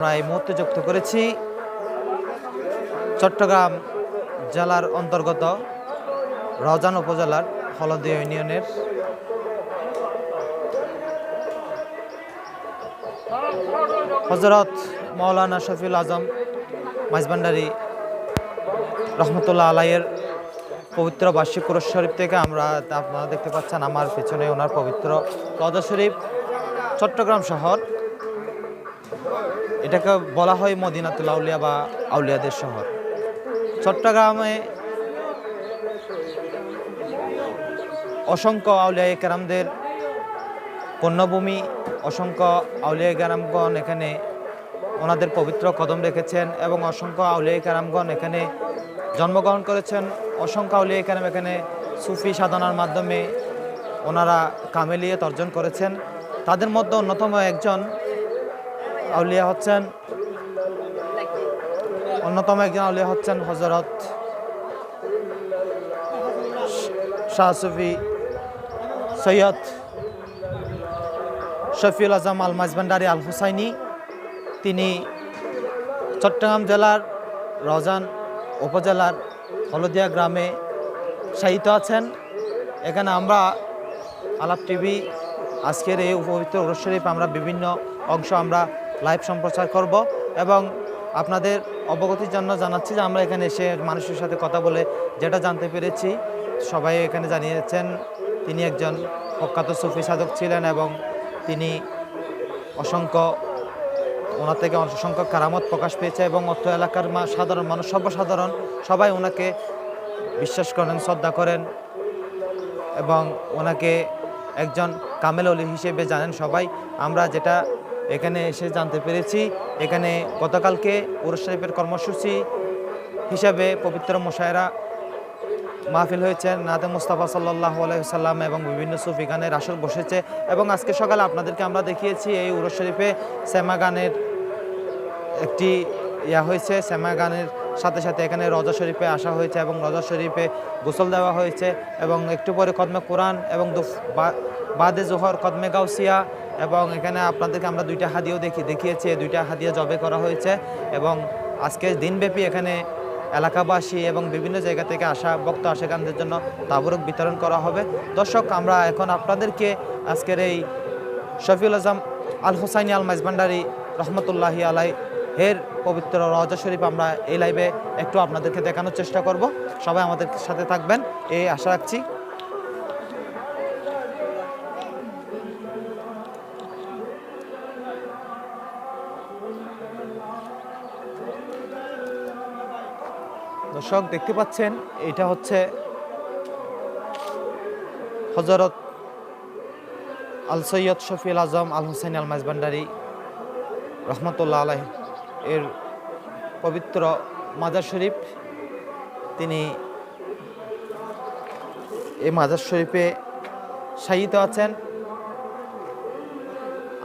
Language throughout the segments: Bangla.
আমরা এই মুহূর্তে যুক্ত করেছি চট্টগ্রাম জেলার অন্তর্গত রজান উপজেলার হলদিয়া ইউনিয়নের। হজরত মৌলানা শফিউল আজম মাইজবান্ডারি রহমতুল্লাহ আলাইয়ের পবিত্র বার্ষিক কুরস শরীফ থেকে আমরা আপনারা দেখতে পাচ্ছেন, আমার পেছনে ওনার পবিত্র রজা শরীফ। চট্টগ্রাম শহর এটাকে বলা হয় মদিনাতুল আউলিয়া বা আউলিয়াদের শহর। চট্টগ্রামে অসংখ্য আউলিয়া কেরামদের পণ্যভূমি, অসংখ্য আউলিয়া কেরামগণ এখানে ওনাদের পবিত্র কদম রেখেছেন এবং অসংখ্য আউলিয়া কেরামগণ এখানে জন্মগ্রহণ করেছেন। অসংখ্য আউলিয়া কেরাম এখানে সুফি সাধনার মাধ্যমে ওনারা কামেলিয়ত অর্জন করেছেন। তাদের মধ্যে অন্যতম একজন আউলিয়া হচ্ছেন অন্যতম একজন আউলিয়া হচ্ছেন হজরত শাহ সুফি সৈয়দ শফিউল আজম আল মাইজবান্ডারি আল হুসাইনি। তিনি চট্টগ্রাম জেলার রজান উপজেলার হলদিয়া গ্রামে শায়িত আছেন। এখানে আমরা আলাপ টিভি, আজকের এই পবিত্র উরস শরীফ আমরা বিভিন্ন অংশ আমরা লাইভ সম্প্রচার করব এবং আপনাদের অবগতির জন্য জানাচ্ছি যে আমরা এখানে এসে মানুষের সাথে কথা বলে যেটা জানতে পেরেছি, সবাই এখানে জানিয়েছেন তিনি একজন প্রখ্যাত সুফি সাধক ছিলেন এবং তিনি অসংখ্য, ওনার থেকে অসংখ্য কারামত প্রকাশ পেয়েছে এবং অর্থ এলাকার সাধারণ মানুষ, সর্বসাধারণ সবাই ওনাকে বিশ্বাস করেন, শ্রদ্ধা করেন এবং ওনাকে একজন কামেল অলি হিসেবে জানেন সবাই। আমরা যেটা এখানে এসে জানতে পেরেছি। এখানে গতকালকে উরস শরীফের কর্মসূচি হিসাবে পবিত্র মশায়রা মাহফিল হয়েছে। নাতে মুস্তাফা সাল্লাহ আলাইসাল্লাম এবং বিভিন্ন সুফি গানের আসর বসেছে এবং আজকে সকালে আপনাদেরকে আমরা দেখিয়েছি এই উরস শরীফে শ্যামা গানের একটি ইয়া হয়েছে। শ্যামা গানের সাথে সাথে এখানে রজা শরীফে আসা হয়েছে এবং রজা শরীফে গোসল দেওয়া হয়েছে এবং একটু পরে কদমে কোরআন এবং বাদে জোহর, কদমে গাউসিয়া এবং এখানে আপনাদেরকে আমরা দুইটা হাদিও দেখি দেখিয়েছি। দুইটা হাদিয়া জবে করা হয়েছে এবং আজকে দিনব্যাপী এখানে এলাকাবাসী এবং বিভিন্ন জায়গা থেকে আসা ভক্ত আশেখানদের জন্য তাবরক বিতরণ করা হবে। দর্শক, আমরা এখন আপনাদেরকে আজকের এই শফিউল আজম আল হুসাইনি আল মাইজবান্ডারি রহমতুল্লাহি আলাই এর পবিত্র রজা শরীফ আমরা এই লাইভে একটু আপনাদেরকে দেখানোর চেষ্টা করব। সবাই আমাদের সাথে থাকবেন। এই আশা রাখছি দর্শক, দেখতে পাচ্ছেন, এটা হচ্ছে হজরত আল সৈয়দ শফিউল আজম আল হুসাইন আল মাইজবান্ডারি রহমতুল্লাহ আলাই এর পবিত্র মাজার শরীফ। তিনি এই মাজার শরীফে শায়িত আছেন।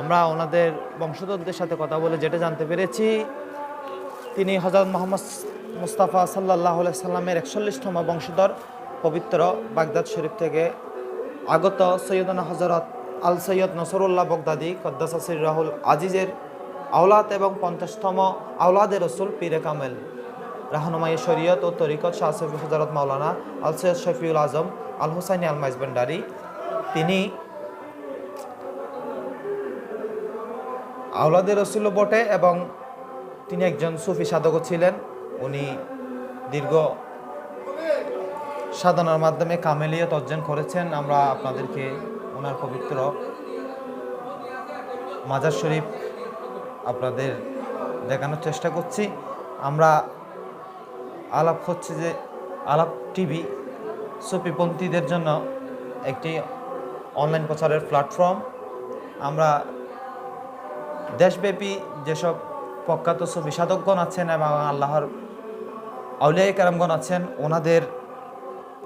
আমরা ওনাদের বংশধরদের সাথে কথা বলে যেটা জানতে পেরেছি, তিনি হজরত মোহাম্মদ মুস্তাফা সাল্লাহ সাল্লামের একচল্লিশতম বংশধর পবিত্র বাগদাদ শরীফ থেকে আগত সৈয়দনা হজরত আল সৈয়দ নসরুল্লাহ বগদাদি কদ্দাসির রাহুল আজিজের আওলাদ এবং পঞ্চাশতম আওলাদে রসুল পীরে কামেল। রাহনুমাই শরীয়ত ও তরিকত শাহ সফি হজরত মাওলানা আল সৈয়দ শফিউল আজম আল হুসাইনি আল মাইজবেন্ডারি। তিনি আওলাদে রসুল বটে এবং তিনি একজন সুফি সাধকও ছিলেন। উনি দীর্ঘ সাধনার মাধ্যমে কামেলিয়ত অর্জন করেছেন। আমরা আপনাদেরকে ওনার পবিত্র মাজার শরীফ আপনাদের দেখানোর চেষ্টা করছি। আমরা আলাপ হচ্ছে যে আলাপ টিভি সুফিপন্থীদের জন্য একটি অনলাইন প্রচারের প্ল্যাটফর্ম। আমরা দেশব্যাপী যেসব প্রখ্যাত সুফি সাধকগণ আছেন এবং আল্লাহর আউলিয়াই কারামগণ আছেন, ওনাদের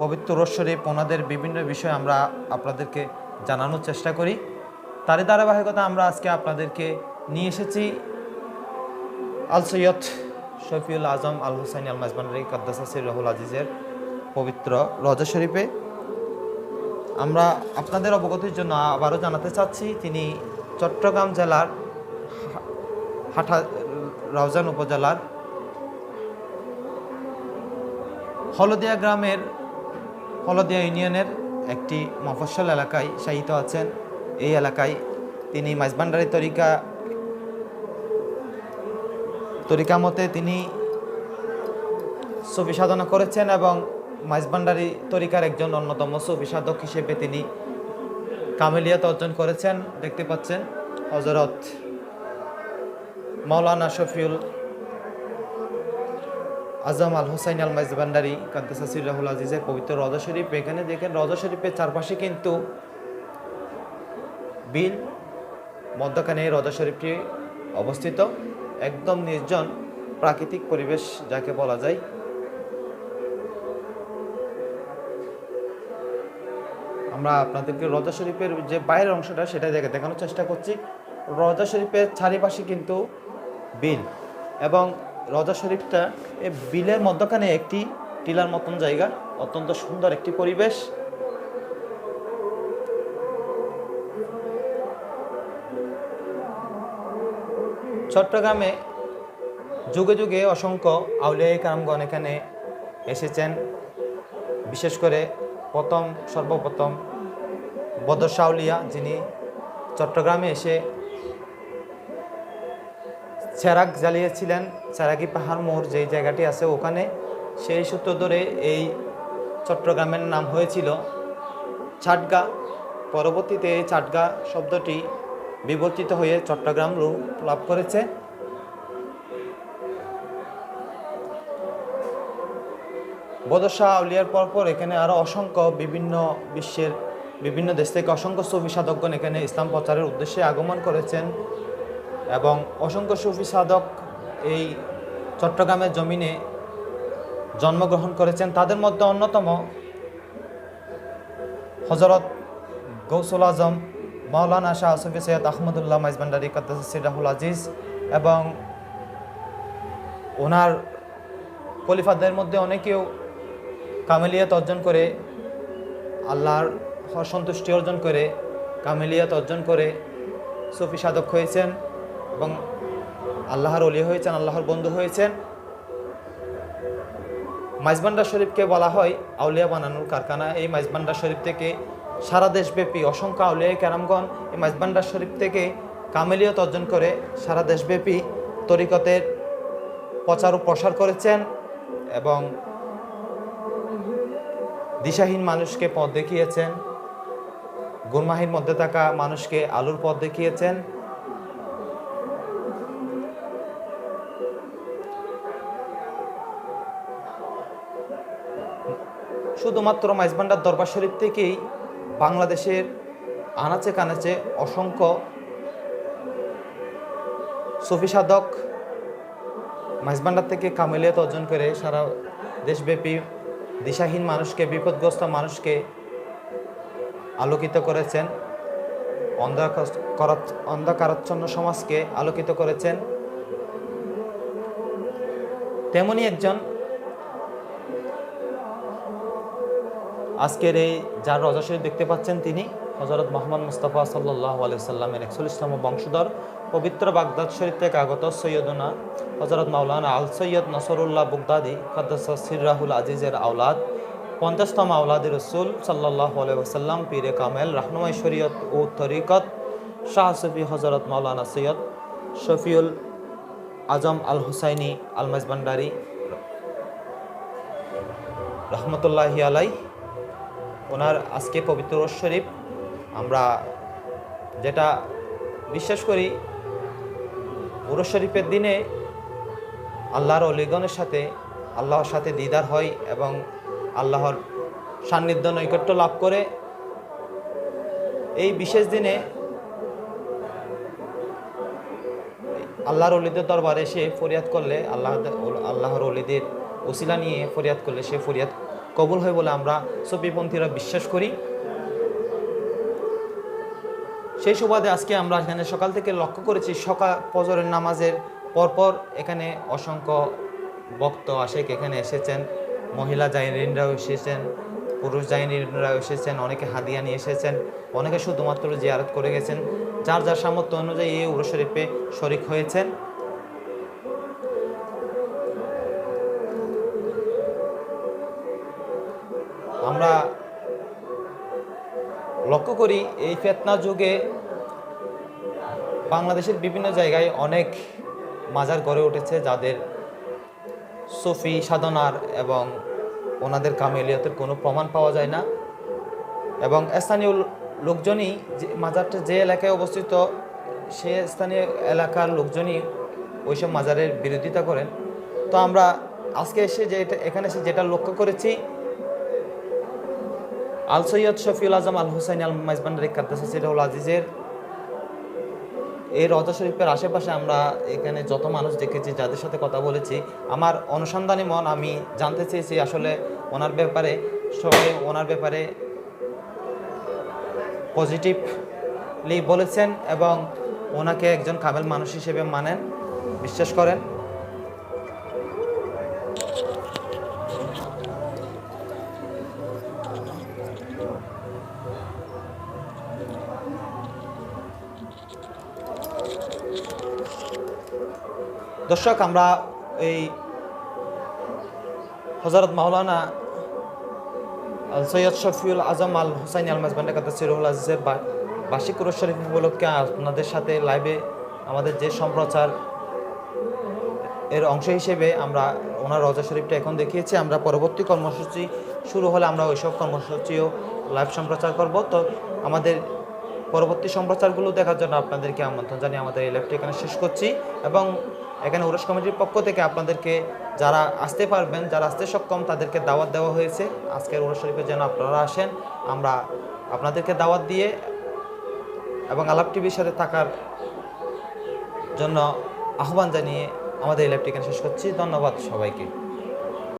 পবিত্র শরীফ, ওনাদের বিভিন্ন বিষয় আমরা আপনাদেরকে জানানোর চেষ্টা করি। তারই ধারাবাহিকতা আমরা আজকে আপনাদেরকে নিয়ে এসেছি আল সৈয়দ শফিউল আজম আল হুসাইন আল মাজবানি কাদ্দাসির রাহুল আজিজের পবিত্র রজা শরীফে। আমরা আপনাদের অবগতির জন্য আবারও জানাতে চাচ্ছি, তিনি চট্টগ্রাম জেলার হাটা রাউজান উপজেলার হলদিয়া গ্রামের, হলদিয়া ইউনিয়নের একটি মফস্বল এলাকায় শায়িত আছেন। এই এলাকায় তিনি মাইজবান্ডারি তরিকা তরিকা মতে তিনি সুফি সাধনা করেছেন এবং মাইজবান্ডারি তরিকার একজন অন্যতম সুফি সাধক হিসেবে তিনি কামেলিয়াত অর্জন করেছেন। দেখতে পাচ্ছেন হজরত মৌলানা শফিউল আজম আল হোসাইন আল মাইজবান্ডারি কাদ্দাসা সিরাহুল আজিজের পবিত্র রজা শরীফ। এখানে দেখেন রজা শরীফের চারপাশে কিন্তু বিল, মধ্যখানে রজা শরীফটি অবস্থিত। একদম নির্জন প্রাকৃতিক পরিবেশ যাকে বলা যায়। আমরা আপনাদেরকে রজা শরীফের যে বাইরের অংশটা সেটা দেখে দেখানোর চেষ্টা করছি। রজা শরীফের চারিপাশে কিন্তু বিল এবং রজা শরীফটা এই বিলের মধ্যখানে একটি টিলার মতন জায়গা, অত্যন্ত সুন্দর একটি পরিবেশ। চট্টগ্রামে যুগে যুগে অসংখ্য আউলিয়া কামগণ এখানে এসেছেন। বিশেষ করে প্রথম, সর্বপ্রথম বদর বদরশাউলিয়া যিনি চট্টগ্রামে এসে চেরাক জ্বালিয়েছিলেন চেরাকি পাহাড় মোড় যেই জায়গাটি আছে ওখানে, সেই সূত্র ধরে এই চট্টগ্রামের নাম হয়েছিল চাটগা। পরবর্তীতে এই চাটগা শব্দটি বিবর্তিত হয়ে চট্টগ্রাম রূপ লাভ করেছে। বদশাহ আউলিয়ার পরপর এখানে আরও অসংখ্য বিভিন্ন বিশ্বের বিভিন্ন দেশ থেকে অসংখ্য সুফি সাধকগণ এখানে ইসলাম প্রচারের উদ্দেশ্যে আগমন করেছেন। এবং অসংখ্য সুফি সাধক এই চট্টগ্রামের জমিনে জন্মগ্রহণ করেছেন। তাদের মধ্যে অন্যতম হজরত গৌসুল আজম, মাওলানা শাহ আসফি সৈয়দ আহমদুল্লাহ মাইজবান্ডারি সিরাহুল আজিজ এবং ওনার খলিফাদের মধ্যে অনেকেও কামেলিয়াত অর্জন করে আল্লাহর সন্তুষ্টি অর্জন করে কামেলিয়াত অর্জন করে সুফি সাধক হয়েছেন। এবং আল্লাহর অলি হয়েছেন, আল্লাহর বন্ধু হয়েছেন। মাইজবান্ডার শরীফকে বলা হয় আউলিয়া বানানোর কারখানা। এই মাইজবান্ডার শরীফ থেকে সারা দেশব্যাপী অসংখ্য আউলিয়া ক্যারামগণ এই মাইজবান্ডার শরীফ থেকে কামেলিয়ত অর্জন করে সারা দেশব্যাপী তরিকতের প্রচার ও প্রসার করেছেন এবং দিশাহীন মানুষকে পথ দেখিয়েছেন গুরমাহির মধ্যে থাকা মানুষকে আলুর পথ দেখিয়েছেন। শুধুমাত্র মাইজবান্ডার দরবার শরীফ থেকেই বাংলাদেশের আনাচে কানাচে অসংখ্য সুফি সাধক মাইজবান্ডার থেকে কামেলিয়ত অর্জন করে সারা দেশব্যাপী দিশাহীন মানুষকে, বিপদগ্রস্ত মানুষকে আলোকিত করেছেন। অন্ধকার অন্ধকারাচ্ছন্ন সমাজকে আলোকিত করেছেন। তেমনি একজন আজকের এই যার রজা শরীফ দেখতে পাচ্ছেন তিনি হজরত মোহাম্মদ মুস্তাফা সাল্লাহ আলাইসাল্লামের একচল্লিশতম বংশধর, পবিত্র বাগদাদ শরীফ থেকে আগত সৈয়দনা হজরত মাওলানা আল সৈয়দ নসরুল্লাহ বুগদাদি খদ্দস সিরাহুল আজিজের আওলাদ, পঞ্চাশতম আওলাদি রসুল সাল্লাহ আলাইসাল্লাম পীরে কামেল, রাহনুমাই শরীয়ত ও তরিকত, শাহ সফি হজরত মাওলানা সৈয়দ শফিউল আজম আল হুসাইনি আল মাইজবান্ডারি রহমতুল্লাহি আলাই ওনার আজকে পবিত্র শরীফ, আমরা যেটা বিশ্বাস করি উরস শরীফের দিনে আল্লাহর অলিগণের সাথে, আল্লাহর সাথে দিদার হয় এবং আল্লাহর সান্নিধ্য নৈকট্য লাভ করে। এই বিশেষ দিনে আল্লাহর অলিদের দরবারে সে ফরিয়াদ করলে, আল্লাহ আল্লাহর অলিদের ওসিলা নিয়ে ফরিয়াদ করলে সে ফরিয়াদ কবুল হয় বলে আমরা সফিপন্থীরা বিশ্বাস করি। সেই সুবাদে আজকে আমরা এখানে সকাল থেকে লক্ষ্য করেছি, সকাল ফজরের নামাজের পরপর এখানে অসংখ্য ভক্ত আশেক এখানে এসেছেন। মহিলা জাইরিনরাও এসেছেন, পুরুষ জাইরিনরাও এসেছেন, অনেকে হাদিয়া নিয়ে এসেছেন, অনেকে শুধুমাত্র জিয়ারত করে গেছেন। যার যার সামর্থ্য অনুযায়ী এই উরু শরীফে শরিক হয়েছেন। লক্ষ্য করি, এই ফেতনা যুগে বাংলাদেশের বিভিন্ন জায়গায় অনেক মাজার গড়ে উঠেছে যাদের সফি সাধনার এবং ওনাদের কামেলিয়তের কোনো প্রমাণ পাওয়া যায় না। এবং স্থানীয় লোকজনই যে মাজারটা যে এলাকায় অবস্থিত, সে স্থানীয় এলাকার লোকজনই ওইসব মাজারের বিরোধিতা করেন। তো আমরা আজকে এসে যে এটা, এখানে এসে যেটা লক্ষ্য করেছি আল সৈয়দ শফিউল আজম আল হুসাইন আল মাইজবান্ডারি কাদ্দাসা সিরাউল আজিজের এই রজা শরীফের আশেপাশে আমরা এখানে যত মানুষ দেখেছি, যাদের সাথে কথা বলেছি, আমার অনুসন্ধানী মন, আমি জানতে চেয়েছি আসলে ওনার ব্যাপারে, সবাই ওনার ব্যাপারে পজিটিভলি বলেছেন এবং ওনাকে একজন কামেল মানুষ হিসেবে মানেন, বিশ্বাস করেন। দর্শক, আমরা এই হজরত মাওলানা সৈয়দ শফিউল আজম আল হুসাইন আল মাজবান্ডা কাতা সিরুল আজিজের বার্ষিক কুরুশ শরীফ উপলক্ষে আপনাদের সাথে লাইভে আমাদের যে সম্প্রচার এর অংশ হিসেবে আমরা ওনার রজা শরীফটা এখন দেখিয়েছি। আমরা পরবর্তী কর্মসূচি শুরু হলে আমরা ওইসব কর্মসূচিও লাইভ সম্প্রচার করব। তো আমাদের পরবর্তী সম্প্রচারগুলো দেখার জন্য আপনাদেরকে আমন্ত্রণ জানিয়ে আমাদের এই লাইভটি এখানে শেষ করছি। এবং এখানে উরস কমিটির পক্ষ থেকে আপনাদেরকে যারা আসতে পারবেন, যারা আসতে সক্ষম, তাদেরকে দাওয়াত দেওয়া হয়েছে। আজকের উরস শরীফে যেন আপনারা আসেন, আমরা আপনাদেরকে দাওয়াত দিয়ে এবং আলাপ টিভির সাথে থাকার জন্য আহ্বান জানিয়ে আমাদের এই লাইভটি এখানে শেষ করছি। ধন্যবাদ সবাইকে।